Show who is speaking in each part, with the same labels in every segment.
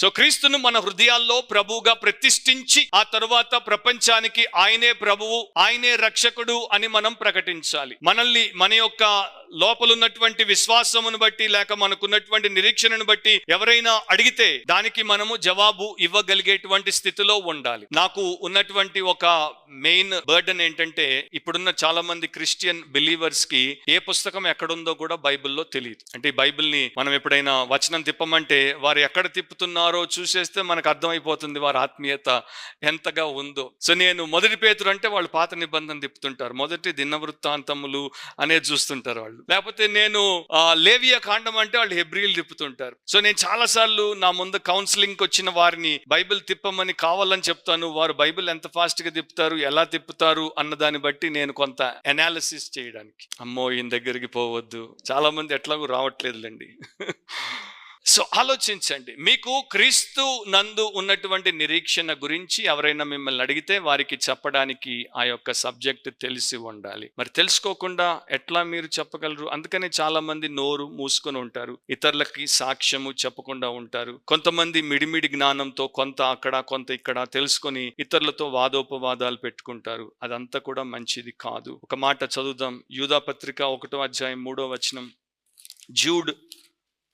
Speaker 1: So క్రీస్తును మన హృదయాల్లో ప్రభువుగా ప్రతిష్ఠించి ఆ తరువాత ప్రపంచానికి ఆయనే ప్రభువు ఆయనే రక్షకుడు అని మనం ప్రకటించాలి. మనల్ని మన యొక్క లోపలున్నటువంటి విశ్వాసమును బట్టి లేక మనకున్నటువంటి నిరీక్షణను బట్టి ఎవరైనా అడిగితే దానికి మనము జవాబు ఇవ్వగలిగేటువంటి స్థితిలో ఉండాలి. నాకు ఉన్నటువంటి ఒక మెయిన్ బర్డన్ ఏంటంటే ఇప్పుడున్న చాలా మంది క్రిస్టియన్ బిలీవర్స్కి ఏ పుస్తకం ఎక్కడుందో కూడా బైబిల్లో తెలియదు. అంటే ఈ బైబిల్ని మనం ఎప్పుడైనా వచనం తిప్పమంటే వారు ఎక్కడ తిప్పుతున్నారో చూసేస్తే మనకు అర్థమైపోతుంది వారి ఆత్మీయత ఎంతగా ఉందో. సో నేను మొదటి పేతురు అంటే వాళ్ళు పాత నిబంధన తిప్పుతుంటారు. మొదటి దిన వృత్తాంతములు అనేది చూస్తుంటారు వాళ్ళు. లేకపోతే నేను ఆ, లేవియా కాండం అంటే వాళ్ళు హెబ్రిల్ తిప్పుతుంటారు. సో నేను చాలా సార్లు నా ముందు కౌన్సిలింగ్ వచ్చిన వారిని బైబిల్ తిప్పమని కావాలని చెప్తాను వారు బైబిల్ ఎంత ఫాస్ట్గా తిప్పుతారు ఎలా తిప్పుతారు అన్న దాన్ని బట్టి నేను కొంత అనాలిసిస్ చేయడానికి. అమ్మో ఈయన దగ్గరికి పోవద్దు. చాలా మంది ఎట్లాగూ రావట్లేదులేండి. సో ఆలోచించండి. మీకు క్రీస్తు నందు ఉన్నటువంటి నిరీక్షణ గురించి ఎవరైనా మిమ్మల్ని అడిగితే వారికి చెప్పడానికి ఆ యొక్క సబ్జెక్ట్ తెలిసి ఉండాలి. మరి తెలుసుకోకుండా ఎట్లా మీరు చెప్పగలరు? అందుకనే చాలా మంది నోరు మూసుకొని ఉంటారు. ఇతరులకి సాక్ష్యము చెప్పకుండా ఉంటారు. కొంతమంది మిడిమిడి జ్ఞానంతో కొంత అక్కడ కొంత ఇక్కడ తెలుసుకొని ఇతరులతో వాదోపవాదాలు పెట్టుకుంటారు. అదంతా కూడా మంచిది కాదు. ఒక మాట చదువుదాం. యూదా పత్రిక ఒకటో అధ్యాయం మూడో వచనం. జూడ్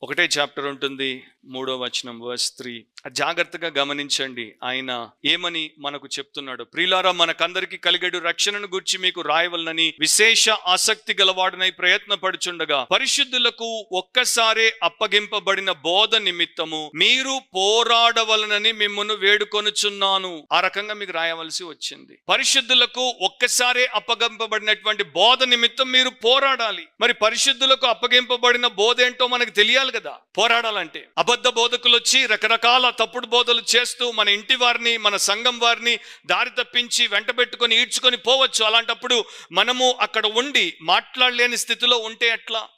Speaker 1: ఒకటే చాప్టర్ ఉంటుంది మూడో వచనం వర్స్ త్రీ జాగ్రత్తగా గమనించండి ఆయన ఏమని మనకు చెప్తున్నాడు? ప్రియులారా మనకందరికీ కలిగేడు రక్షణను గురించి మీకు రాయవలనని విశేష ఆసక్తి గలవాడనై ప్రయత్నపడుచుండగా పరిశుద్ధులకు ఒక్కసారే అప్పగింపబడిన బోధ నిమిత్తము మీరు పోరాడవలనని మిమ్మల్ని వేడుకొనుచున్నాను. ఆ రకంగా మీకు రాయవలసి వచ్చింది. పరిశుద్ధులకు ఒక్కసారే అప్పగింపబడినటువంటి బోధ నిమిత్తం మీరు పోరాడాలి. మరి పరిశుద్ధులకు అప్పగింపబడిన బోధ ఏంటో మనకు తెలియాలి? కదా. పోరాడాలంటే అబద్ధ బోధకులు వచ్చి రకరకాల తప్పుడు బోధలు చేస్తూ మన ఇంటి వారిని మన సంఘం వారిని దారి తప్పించి వెంటబెట్టుకొని ఈడ్చుకొని పోవచ్చు. అలాంటప్పుడు మనము అక్కడ ఉండి మాట్లాడలేని స్థితిలో ఉంటే ఎట్లా?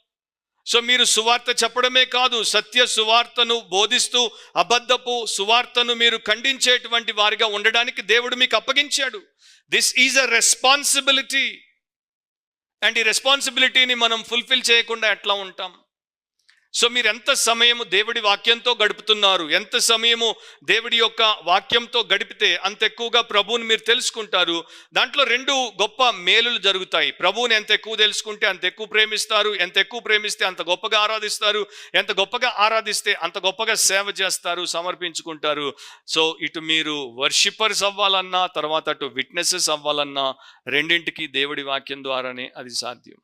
Speaker 1: సో మీరు సువార్త చెప్పడమే కాదు సత్య సువార్తను బోధిస్తూ అబద్ధపు సువార్తను మీరు ఖండించేటువంటి వారిగా ఉండడానికి దేవుడు మీకు అప్పగించాడు. This is a responsibility and ఈ రెస్పాన్సిబిలిటీని మనం ఫుల్ఫిల్ చేయకుండా ఎట్లా ఉంటాం? సో మీరు ఎంత సమయము దేవుడి వాక్యంతో గడుపుతున్నారు? ఎంత సమయము దేవుడి యొక్క వాక్యంతో గడిపితే అంత ఎక్కువగా ప్రభువుని మీరు తెలుసుకుంటారు? దాంట్లో రెండు గొప్ప మేలులు జరుగుతాయి. ప్రభువుని ఎంత ఎక్కువ తెలుసుకుంటే అంత ఎక్కువ ప్రేమిస్తారు. ఎంత ఎక్కువ ప్రేమిస్తే అంత గొప్పగా ఆరాధిస్తారు. ఎంత గొప్పగా ఆరాధిస్తే అంత గొప్పగా సేవ చేస్తారు సమర్పించుకుంటారు. సో ఇటు మీరు వర్షిపర్స్ అవ్వాలన్నా తర్వాత అటు విట్నెసెస్ అవ్వాలన్నా రెండింటికి దేవుడి వాక్యం ద్వారానే అది సాధ్యం.